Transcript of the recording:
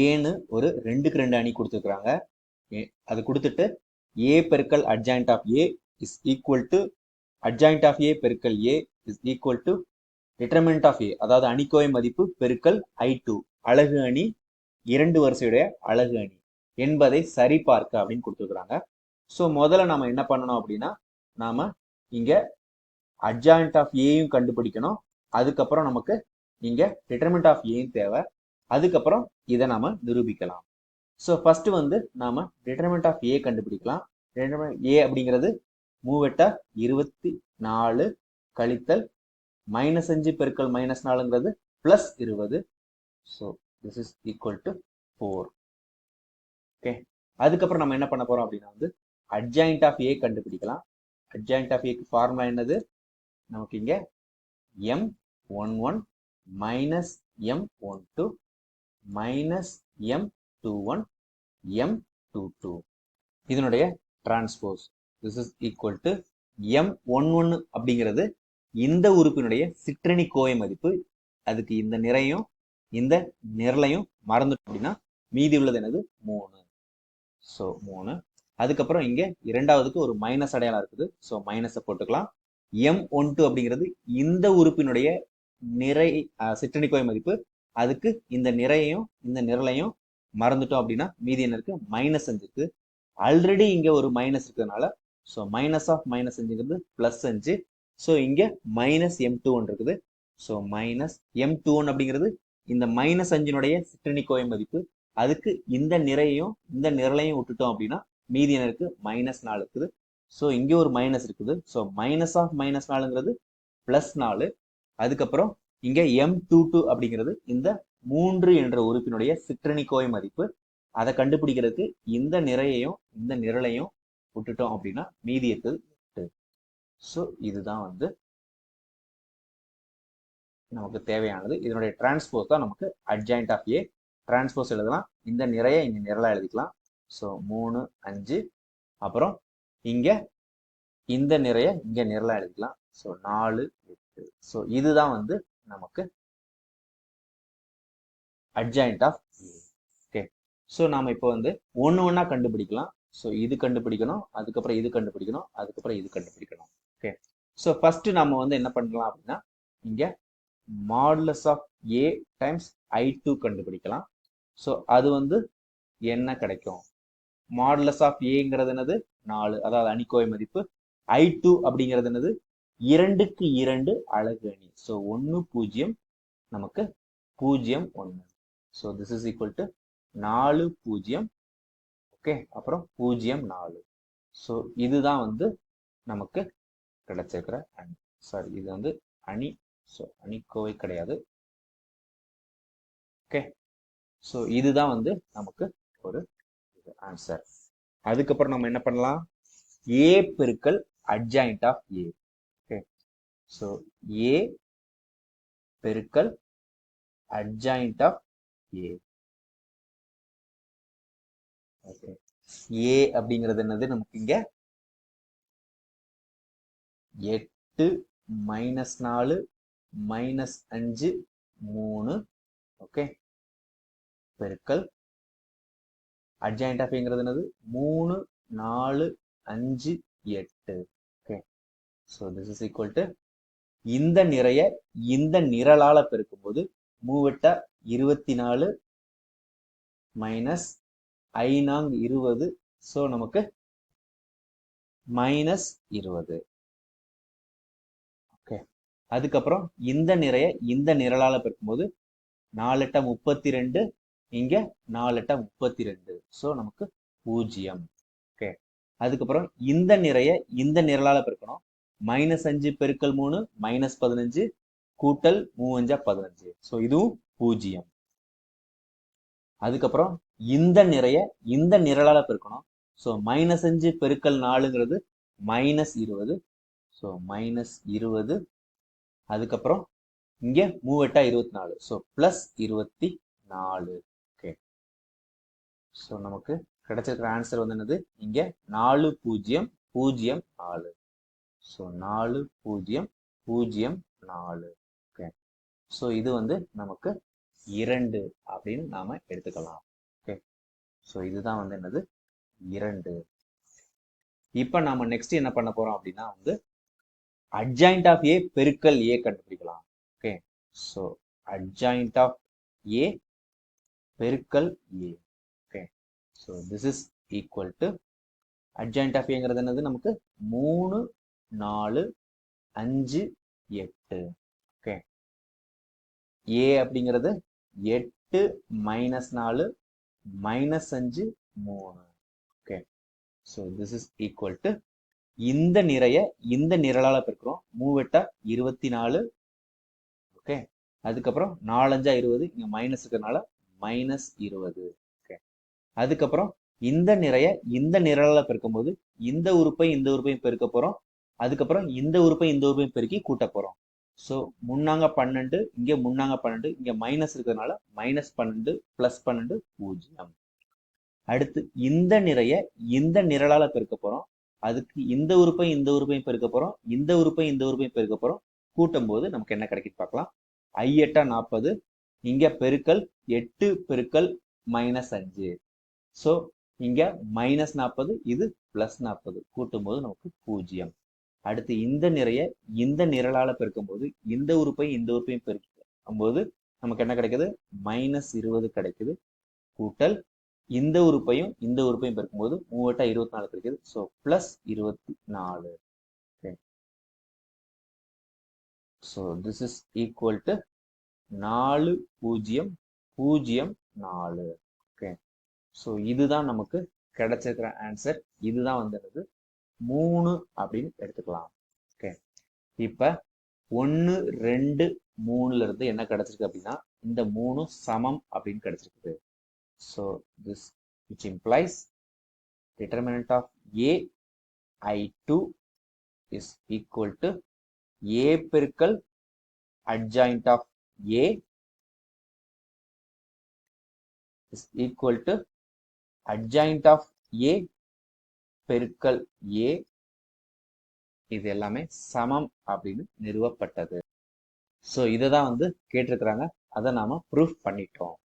ஏன்னு ஒரு ரெண்டுக்கு ரெண்டு அணி கொடுத்துருக்குறாங்க. அது கொடுத்துட்டு ஏ பெருக்கல் adjoint of A is equal to adjoint of A பெருக்கல் A is equal to determinant of A அதாவது அணிக்கோவை மதிப்பு பெருக்கல் ஐ டூ அழகு அணி இரண்டு வரிசையுடைய அழகு அணி என்பதை சரிபார்க்க அப்படின்னு கொடுத்துருக்குறாங்க. ஸோ முதல்ல நாம் என்ன பண்ணணும் அப்படின்னா நாம் இங்கே அட்ஜாயிண்ட் ஆஃப் ஏயும் கண்டுபிடிக்கணும். அதுக்கப்புறம் நமக்கு இங்கே டிட்டர்மெண்ட் ஆஃப் ஏயும் தேவை. அதுக்கப்புறம் இதை நாம நிரூபிக்கலாம். ஸோ ஃபர்ஸ்ட் வந்து நாம டிட்டர்மெண்ட் ஆஃப் ஏ கண்டுபிடிக்கலாம். டிட்டர்மெண்ட் ஏ அப்படிங்கிறது மூவெட்டா இருபத்தி நாலு கழித்தல் மைனஸ் அஞ்சு பெருக்கல் மைனஸ் நாலுங்கிறது பிளஸ் இருபது. So this is equal to four okay அதுக்கப்புறம் நம்ம என்ன பண்ண போறோம் அப்படின்னா வந்து அட்ஜாயிண்ட் ஆஃப் ஏ கண்டுபிடிக்கலாம். அட்ஜாயிண்ட் ஆஃப் ஏக்கு ஃபார்முலா என்னது? நமக்கு இங்க M one one minus M one two minus M two one M two two இதனுடைய transpose this is equal to M one ஒன்று அப்படிங்கிறது இந்த உறுப்பினுடைய சிற்றணி கோவை மதிப்பு. அதுக்கு இந்த நிறையும் இந்த நிரலையும் மறந்துட்டோம் அப்படின்னா மீதி உள்ளது என்னது? மூணு. ஸோ மூணு. அதுக்கப்புறம் இங்கே இரண்டாவதுக்கு ஒரு மைனஸ் அடையாளம் இருக்குது. ஸோ மைனஸை போட்டுக்கலாம். எம் ஒன் டூ அப்படிங்கிறது இந்த உறுப்பினுடைய நிறை சிற்றணி கோவை மதிப்பு. அதுக்கு இந்த நிறையையும் இந்த நிரலையும் மறந்துட்டோம் அப்படின்னா மீதி என்ன இருக்கு? மைனஸ் அஞ்சு இருக்கு. ஆல்ரெடி இங்க ஒரு மைனஸ் இருக்கிறதுனால ஸோ மைனஸ் ஆஃப் மைனஸ் அஞ்சுங்கிறது பிளஸ் அஞ்சு. ஸோ இங்க மைனஸ் எம் டூ ஒன் இருக்குது. So minus M two one அப்படிங்கிறது இந்த மைனஸ் அஞ்சினுடைய சிற்றணி கோவை மதிப்பு. அதுக்கு இந்த நிறையையும் இந்த நிரலையும் விட்டுட்டோம் அப்படின்னா மீதி என்ன இருக்கு? மைனஸ் நாலு இருக்குது. ஸோ இங்கே ஒரு மைனஸ் இருக்குது. ஸோ மைனஸ் ஆஃப் மைனஸ் நாலுங்கிறது பிளஸ் நாலு. அதுக்கப்புறம் இங்க எம் டூ டூ அப்படிங்கிறது இந்த மூன்று என்ற உறுப்பினுடைய சிற்றணி மதிப்பு. அதை கண்டுபிடிக்கிறதுக்கு இந்த நிறையையும் இந்த நிரலையும் விட்டுட்டோம் அப்படின்னா மீதி இருக்குது எட்டு. ஸோ இதுதான் வந்து நமக்கு தேவையானது. இதனுடைய டிரான்ஸ்போஸ் தான் நமக்கு அட்ஜாயிண்ட் ஆஃப் ஏ டிரான்ஸ்போஸ் எழுதலாம். இந்த நிறைய இங்கே நிரலாக எழுதிக்கலாம். ஸோ மூணு அஞ்சு. அப்புறம் இங்கே இந்த நிறைய இங்கே நிரலாக எழுதிக்கலாம். ஸோ நாலு எட்டு. ஸோ இதுதான் வந்து நமக்கு அட்ஜாயிண்ட் ஆஃப் ஓகே ஸோ நாம இப்போ வந்து ஒன்று ஒன்றா கண்டுபிடிக்கலாம். ஸோ இது கண்டுபிடிக்கணும் அதுக்கப்புறம் இது கண்டுபிடிக்கணும் அதுக்கப்புறம் இது கண்டுபிடிக்கணும். ஓகே ஸோ ஃபர்ஸ்ட் நம்ம வந்து என்ன பண்ணலாம் அப்படின்னா இங்கே modulus of A times I two கண்டுபிடிக்கலாம். ஸோ அது வந்து என்ன கிடைக்கும்? மாடுலஸ் ஆஃப் ஏங்கிறது என்னது? நாலு. அதாவது அணிக்கோவை மதிப்பு ஐ டூ அப்படிங்கிறது என்னது? இரண்டுக்கு இரண்டு அழகு அணி. ஸோ ஒன்று பூஜ்ஜியம் நமக்கு பூஜ்ஜியம் ஒன்று so this is equal to நாலு பூஜ்ஜியம் ஓகே அப்புறம் பூஜ்ஜியம் நாலு. ஸோ இதுதான் வந்து நமக்கு கிடைச்சிருக்கிற அணி. சாரி இது வந்து அணி. ஸோ அணிக்கோவை கிடையாது. ஓகே ஸோ இதுதான் வந்து நமக்கு ஒரு ஆன்சர் அதுக்கப்புறம் நம்ம என்ன பண்ணலாம்? ஏ பெருக்கல் adjoint of A so A பெருக்கல் adjoint of A okay A அப்படிங்கிறது என்னது? நமக்கு இங்க எட்டு மைனஸ் நாலு மைனஸ் அஞ்சு மூணு. ஓகே பெருக்கல் அட்ஜாயிண்ட் ஆஃப்ங்கிறது என்னது? மூணு நாலு அஞ்சு எட்டு. Okay so this is equal to இந்த நிறைய இந்த நிரலால பெருக்கும்போது மூவெட்டா இருபத்தி நாலு மைனஸ் ஐநாங் இருபது. ஸோ நமக்கு மைனஸ் இருபது. ஓகே அதுக்கப்புறம் இந்த நிறைய இந்த நிரலால பெருக்கும்போது நாலெட்டா முப்பத்தி ரெண்டு இங்க நாலெட்டா முப்பத்தி ரெண்டு ஸோ நமக்கு பூஜ்ஜியம். ஓகே அதுக்கப்புறம் இந்த நிறைய இந்த நிரலால பெருக்கணும். மைனஸ் அஞ்சு பெருக்கல் மூணு மைனஸ் பதினஞ்சு கூட்டல் மூவஞ்சா பதினஞ்சு. ஸோ இதுவும் பூஜ்ஜியம். அதுக்கப்புறம் இந்த நிறைய இந்த நிரலால பெருக்கணும். ஸோ மைனஸ் அஞ்சு பெருக்கல் நாலுங்கிறது மைனஸ் இருபது. ஸோ மைனஸ் இருபது. அதுக்கப்புறம் இங்க மூவெட்டா இருபத்தி நாலு ஸோ பிளஸ் இருபத்தி நாலு ஓகே ஸோ நமக்கு கிடைச்சிருக்கிற ஆன்சர் வந்து என்னது? இங்க நாலு பூஜ்ஜியம் பூஜ்ஜியம் நாலு. ஸோ நாலு பூஜ்ஜியம் பூஜ்ஜியம் நாலு. ஓகே ஸோ இது வந்து நமக்கு இரண்டு அப்படின்னு நாம எடுத்துக்கலாம். ஓகே ஸோ இதுதான் வந்து என்னது? இரண்டு. இப்போ நாம நெக்ஸ்ட் என்ன பண்ண போறோம் அப்படின்னா வந்து அட்ஜாயிண்ட் ஆஃப் ஏ பெருக்கல் ஏ கண்டுபிடிக்கலாம். Okay so adjoint of A பெருக்கல் A okay so this is equal to adjoint of ஏங்கிறது என்னது? நமக்கு மூணு நாலு அஞ்சு எட்டு. ஓகே. ஏ அப்படிங்கிறது எட்டு மைனஸ் நாலு மைனஸ் அஞ்சு மூணு. Okay. So this is equal to இந்த நிறைய இந்த நிரலால பெருக்கிறோம். மூவெட்டா இருபத்தி நாலு ஓகே. அதுக்கப்புறம் நாலஞ்சா இருபது. இங்க மைனஸ் இருக்கிறதுனால மைனஸ் இருபது. ஓகே. அதுக்கப்புறம் இந்த நிறைய இந்த நிரலால பெருக்கும்போது இந்த உறுப்பை இந்த உறுப்பையும் பெருக்க போறோம். அதுக்கப்புறம் இந்த உறுப்பை இந்த உறுப்பையும் பெருக்கி கூட்ட போறோம். ஸோ முன்னாங்க பன்னெண்டு இங்க முன்னாங்க பன்னெண்டு இங்க மைனஸ் இருக்கிறதுனால மைனஸ் பன்னெண்டு பிளஸ் பன்னெண்டு பூஜ்ஜியம். அடுத்து இந்த நிறைய இந்த நிரலால பெருக்க போறோம். அதுக்கு இந்த உறுப்பை இந்த உறுப்பையும் பெருக்க போறோம். இந்த உறுப்பை இந்த உறுப்பையும் பெருக்க போறோம். கூட்டும் போது நமக்கு என்ன கிடைக்குது பார்க்கலாம். ஐ எட்டா நாற்பது இங்க பெருக்கல் எட்டு பெருக்கல் மைனஸ் அஞ்சு. ஸோ இங்க மைனஸ் நாற்பது இது பிளஸ் நாற்பது கூட்டும் போது நமக்கு பூஜ்ஜியம். அடுத்து இந்த நிறைய இந்த நிரலால பெருக்கும்போது இந்த உறுப்பை இந்த உறுப்பையும் பெருக்கும் போது நமக்கு என்ன கிடைக்குது? மைனஸ் இருபது கிடைக்குது. கூட்டல் இந்த உறுப்பையும் இந்த உறுப்பையும் பெருக்கும்போது மூவட்டா இருபத்தி நாலு கிடைக்குது. ஸோ பிளஸ் இருபத்தி நாலு so this is equal to நாலு பூஜ்ஜியம் பூஜ்ஜியம் நாலு. ஓகே ஸோ இதுதான் நமக்கு கிடைச்சிருக்கிற ஆன்சர் இதுதான் வந்துடுது மூணு அப்படின்னு எடுத்துக்கலாம். ஓகே இப்போ ஒன்று ரெண்டு மூணுல இருந்து என்ன கிடைச்சிருக்கு அப்படின்னா இந்த மூணு சமம் அப்படின்னு கிடைச்சிருக்குது. So this which implies determinant of a i2 is equal to a பெருக்கல் adjoint of A is equal to adjoint of A பெருக்கல் ஏ இது எல்லாமே சமம் அப்படின்னு நிறுவப்பட்டது. ஸோ இதை தான் வந்து கேட்டிருக்கிறாங்க. அதை நாம ப்ரூஃப் பண்ணிட்டோம்.